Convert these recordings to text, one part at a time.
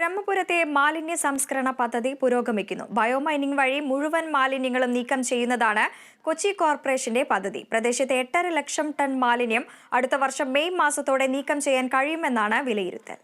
ബ്രഹ്മപുരത്തെ മാലിന്യ സംസ്കരണ പദ്ധതി പുരോഗമിക്കുന്നു. ബയോമൈനിങ് വഴി മുഴുവൻ മാലിന്യങ്ങളും നീക്കം ചെയ്യുന്നതാണ് കൊച്ചി കോർപ്പറേഷന്റെ പദ്ധതി. പ്രദേശത്തെ എട്ടര ലക്ഷം ടൺ മാലിന്യം അടുത്ത വർഷം മെയ് മാസത്തോടെ നീക്കം ചെയ്യാൻ കഴിയുമെന്നാണ് വിലയിരുത്തൽ.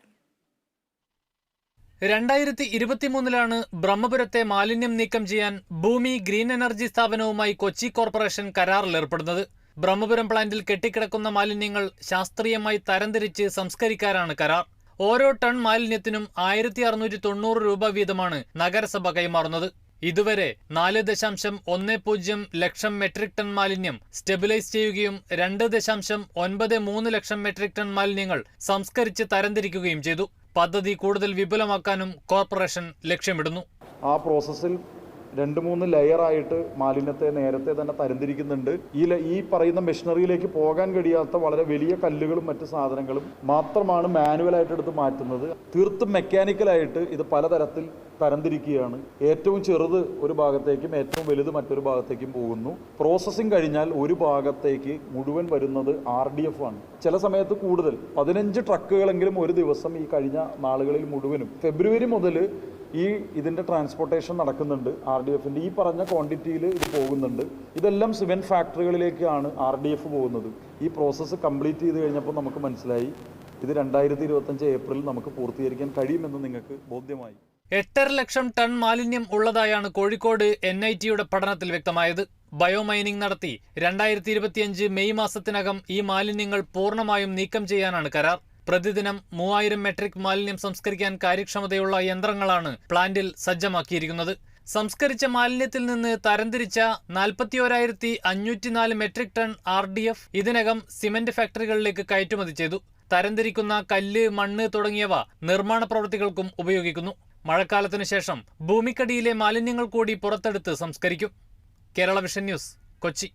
രണ്ടായിരത്തി ഇരുപത്തിമൂന്നിലാണ് ബ്രഹ്മപുരത്തെ മാലിന്യം നീക്കം ചെയ്യാൻ ഭൂമി ഗ്രീൻ എനർജി സ്ഥാപനവുമായി കൊച്ചി കോർപ്പറേഷൻ കരാറിലേർപ്പെടുന്നത്. ബ്രഹ്മപുരം പ്ലാന്റിൽ കെട്ടിക്കിടക്കുന്ന മാലിന്യങ്ങൾ ശാസ്ത്രീയമായി തരംതിരിച്ച് സംസ്കരിക്കാനാണ് കരാർ. ഓരോ ടൺ മാലിന്യത്തിനും ആയിരത്തി അറുന്നൂറ്റി തൊണ്ണൂറ് രൂപ വീതമാണ് നഗരസഭ കൈമാറുന്നത്. ഇതുവരെ നാല് ദശാംശം ഒന്ന് പൂജ്യം ലക്ഷം മെട്രിക് ടൺ മാലിന്യം സ്റ്റെബിലൈസ് ചെയ്യുകയും രണ്ട് ദശാംശം ഒൻപത് മൂന്ന് ലക്ഷം മെട്രിക് ടൺ മാലിന്യങ്ങൾ സംസ്കരിച്ച് തരംതിരിക്കുകയും ചെയ്തു. പദ്ധതി കൂടുതൽ വിപുലമാക്കാനും കോർപ്പറേഷൻ ലക്ഷ്യമിടുന്നു. ആ പ്രോസസ്സിൽ രണ്ട് മൂന്ന് ലെയറായിട്ട് മാലിന്യത്തെ നേരത്തെ തന്നെ തരംതിരിക്കുന്നുണ്ട്. ഈ ഈ പറയുന്ന മെഷീനറിയിലേക്ക് പോകാൻ കഴിയാത്ത വളരെ വലിയ കല്ലുകളും മറ്റു സാധനങ്ങളും മാത്രമാണ് മാനുവലായിട്ട് എടുത്ത് മാറ്റുന്നത്. തീർത്തും മെക്കാനിക്കലായിട്ട് ഇത് പലതരത്തിൽ തരംതിരിക്കുകയാണ്. ഏറ്റവും ചെറുത് ഒരു ഭാഗത്തേക്കും ഏറ്റവും വലുത് മറ്റൊരു ഭാഗത്തേക്കും പോകുന്നു. പ്രോസസ്സിംഗ് കഴിഞ്ഞാൽ ഒരു ഭാഗത്തേക്ക് മുഴുവൻ വരുന്നത് ആർ ഡി എഫ് ആണ്. ചില സമയത്ത് കൂടുതൽ. പതിനഞ്ച് ട്രക്കുകളെങ്കിലും ഒരു ദിവസം ഈ കഴിഞ്ഞ നാളുകളിൽ മുഴുവനും. ഫെബ്രുവരി മുതൽ ഈ ഇതിന്റെ ട്രാൻസ്പോർട്ടേഷൻ നടക്കുന്നുണ്ട് ആർ ഡി എഫിന്റെ ഈ പറഞ്ഞ ക്വാണ്ടിറ്റിയിൽ ഇത് പോകുന്നുണ്ട്. ഇതെല്ലാം സിമെന്റ് ഫാക്ടറികളിലേക്കാണ് ആർ ഡി എഫ് പോകുന്നത്. ഈ പ്രോസസ്സ് കംപ്ലീറ്റ് ചെയ്ത് കഴിഞ്ഞപ്പോൾ നമുക്ക് മനസ്സിലായി ഇത് രണ്ടായിരത്തി ഇരുപത്തഞ്ച് ഏപ്രിൽ നമുക്ക് പൂർത്തീകരിക്കാൻ കഴിയുമെന്ന് നിങ്ങൾക്ക് ബോധ്യമായി. എട്ടര ലക്ഷം ടൺ മാലിന്യം ഉള്ളതായാണ് കോഴിക്കോട് എൻ ഐ ടിയുടെ പഠനത്തിൽ വ്യക്തമായത്. ബയോമൈനിംഗ് നടത്തി. രണ്ടായിരത്തി മെയ് മാസത്തിനകം ഈ മാലിന്യങ്ങൾ പൂർണമായും നീക്കം ചെയ്യാനാണ് കരാർ. പ്രതിദിനം മൂവായിരം മെട്രിക് മാലിന്യം സംസ്കരിക്കാൻ കാര്യക്ഷമതയുള്ള യന്ത്രങ്ങളാണ് പ്ലാന്റിൽ സജ്ജമാക്കിയിരിക്കുന്നത്. സംസ്കരിച്ച മാലിന്യത്തിൽ നിന്ന് തരംതിരിച്ച നാൽപ്പത്തിയോരായിരത്തി അഞ്ഞൂറ്റിനാല് metric ton R D F ഇതിനകം സിമന്റ് ഫാക്ടറികളിലേക്ക് കയറ്റുമതി ചെയ്തു. തരംതിരിക്കുന്ന കല്ല് മണ്ണ് തുടങ്ങിയവ നിർമ്മാണ പ്രവൃത്തികൾക്കും ഉപയോഗിക്കുന്നു. മഴക്കാലത്തിനു ശേഷം ഭൂമിക്കടിയിലെ മാലിന്യങ്ങൾ കൂടി പുറത്തെടുത്ത് സംസ്കരിക്കും. Kerala vision news Kochi.